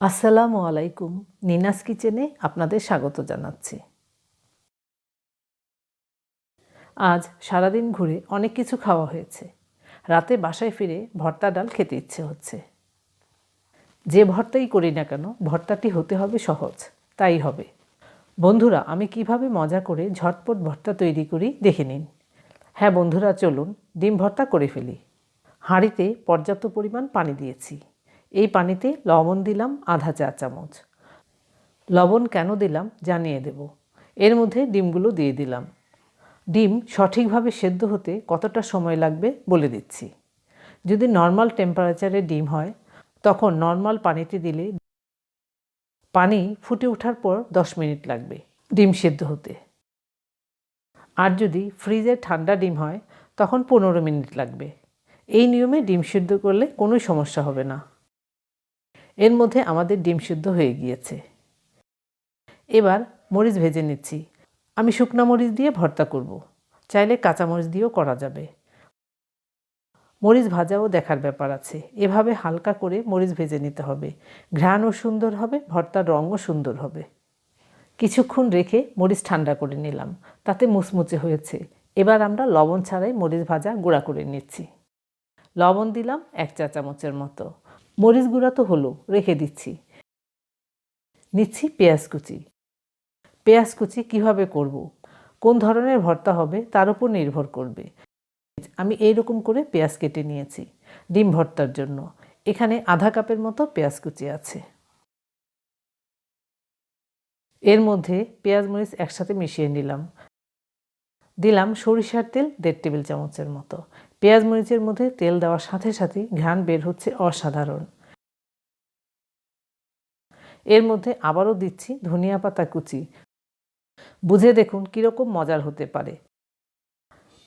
আসসালামু আলাইকুম, নিনাস কিচেনে আপনাদের স্বাগত জানাচ্ছি। আজ সারাদিন ঘুরে অনেক কিছু খাওয়া হয়েছে। রাতে বাসায় ফিরে ভর্তা ডাল খেতে ইচ্ছে হচ্ছে। যে ভর্তাই করি না কেন, ভর্তাটি হতে হবে সহজ, তাই হবে। বন্ধুরা, আমি কীভাবে মজা করে ঝটপট ভর্তা তৈরি করি দেখে নিন। হ্যাঁ বন্ধুরা, চলুন, ডিম ভর্তা করে ফেলি। হাঁড়িতে পর্যাপ্ত পরিমাণ পানি দিয়েছি। এই পানিতে লবণ দিলাম আধা চা চামচ। লবণ কেন দিলাম জানিয়ে দেব। এর মধ্যে ডিমগুলো দিয়ে দিলাম। ডিম সঠিকভাবে সেদ্ধ হতে কতটা সময় লাগবে বলে দিচ্ছি। যদি নর্মাল টেম্পারেচারে ডিম হয়, তখন নর্মাল পানিতে দিলে পানি ফুটে ওঠার পর দশ মিনিট লাগবে ডিম সেদ্ধ হতে। আর যদি ফ্রিজে ঠান্ডা ডিম হয়, তখন পনেরো মিনিট লাগবে। এই নিয়মে ডিম সিদ্ধ করলে কোনো সমস্যা হবে না। এর মধ্যে আমাদের ডিম সিদ্ধ হয়ে গিয়েছে। এবার মরিচ ভেজে নিচ্ছি। আমি শুকনা মরিচ দিয়ে ভর্তা করব। চাইলে কাঁচা মরিচ দিয়েও করা যাবে। মরিচ ভাজাও দেখার ব্যাপার আছে। এভাবে হালকা করে মরিচ ভেজে নিতে হবে। ঘ্রাণও সুন্দর হবে, ভর্তার রঙও সুন্দর হবে। কিছুক্ষণ রেখে মরিচ ঠান্ডা করে নিলাম। তাতে মুচমুচে হয়েছে। এবার আমরা লবণ ছাড়াই মরিচ ভাজা গুঁড়া করে নিচ্ছি। লবণ দিলাম এক চা চামচের মতো। মরিচ গুঁড়া তো হলো, রেখে দিচ্ছি। নিচ্ছি পেঁয়াজ কুচি। পেঁয়াজ কুচি কীভাবে করব। কোন ধরনের ভর্তা হবে? তার উপর নির্ভর করবে। আমি এই রকম করে পেঁয়াজ কেটে নিয়েছি, ডিম ভর্তার জন্য। এখানে আধা কাপের মতো পেঁয়াজ কুচি আছে। এর মধ্যে পেঁয়াজ মরিচ একসাথে মিশিয়ে নিলাম। দিলাম সরিষার তেল দেড় টেবিল চামচের মতো। পেঁয়াজ মরিচের মধ্যে তেল দেওয়ার সাথে সাথে ঘ্রাণ বের হচ্ছে অসাধারণ। এর মধ্যে আবারও দিচ্ছি ধনিয়া পাতা কুচি। বুঝে দেখুন কীরকম মজার হতে পারে।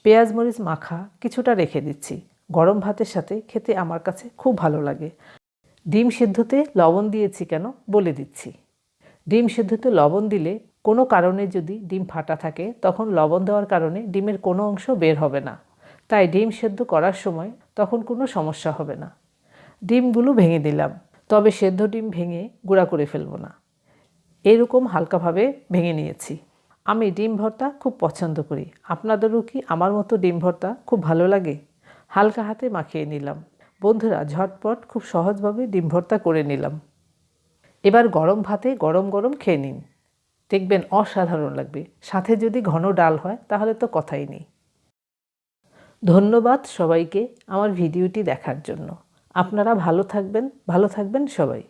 পেঁয়াজ মরিচ মাখা কিছুটা রেখে দিচ্ছি। গরম ভাতের সাথে খেতে আমার কাছে খুব ভালো লাগে। ডিম সিদ্ধতে লবণ দিয়েছি কেন বলে দিচ্ছি। ডিম সিদ্ধতে লবণ দিলে কোনো কারণে যদি ডিম ফাটা থাকে তখন লবণ দেওয়ার কারণে ডিমের কোনো অংশ বের হবে না। তাই ডিম সেদ্ধ করার সময় তখন কোনো সমস্যা হবে না। ডিমগুলো ভেঙে দিলাম, তবে সেদ্ধ ডিম ভেঙে গুঁড়া করে ফেলব না। এরকম হালকাভাবে ভেঙে নিয়েছি। আমি ডিম ভর্তা খুব পছন্দ করি। আপনাদেরও কি আমার মতো ডিম ভর্তা খুব ভালো লাগে? হালকা হাতে মাখিয়ে নিলাম। বন্ধুরা, ঝটপট খুব সহজভাবে ডিম ভর্তা করে নিলাম। এবার গরম ভাতে গরম গরম খেয়ে নিন। দেখবেন অসাধারণ লাগবে। সাথে যদি ঘন ডাল হয়, তাহলে তো কথাই নেই। ধন্যবাদ সবাইকে আমার ভিডিওটি দেখার জন্য। আপনারা ভালো থাকবেন ভালো থাকবেন সবাই।